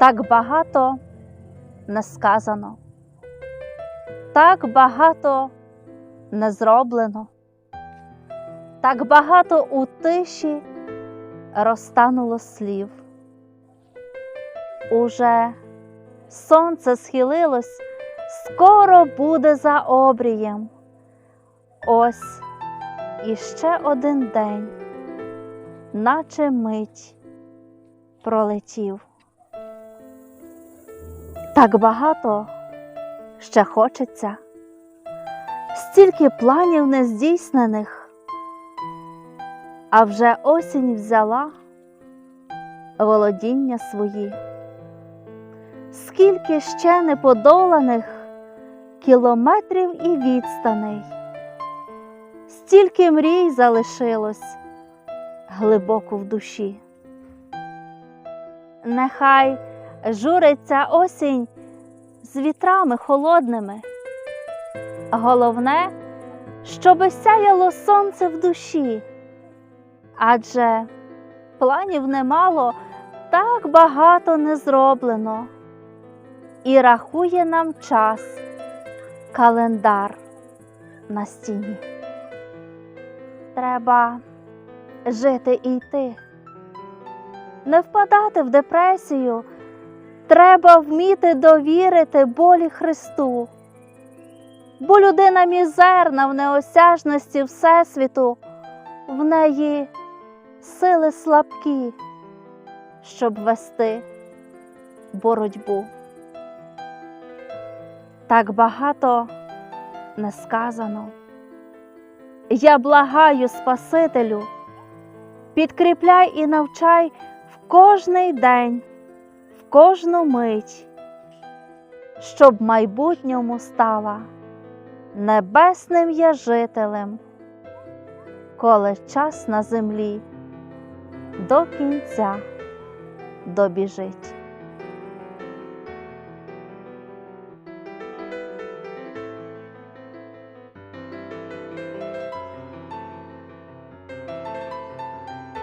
Так багато не сказано, так багато не зроблено, так багато у тиші розтануло слів. Уже сонце схилилось, скоро буде за обрієм. Ось іще один день, наче мить пролетів. Так багато ще хочеться, стільки планів нездійснених, а вже осінь взяла володіння свої. Скільки ще неподоланих кілометрів і відстаней, стільки мрій залишилось глибоко в душі. Нехай журиться осінь з вітрами холодними. Головне, щоби сяяло сонце в душі, адже планів немало, так багато не зроблено, і рахує нам час календар на стіні. Треба жити і йти, не впадати в депресію. Треба вміти довірити болі Христу, бо людина мізерна в неосяжності Всесвіту, в неї сили слабкі, щоб вести боротьбу. Так багато не сказано. Я благаю Спасителю, підкріпляй і навчай в кожний день кожну мить, щоб в майбутньому стала небесним я жителем, коли час на землі до кінця добіжить.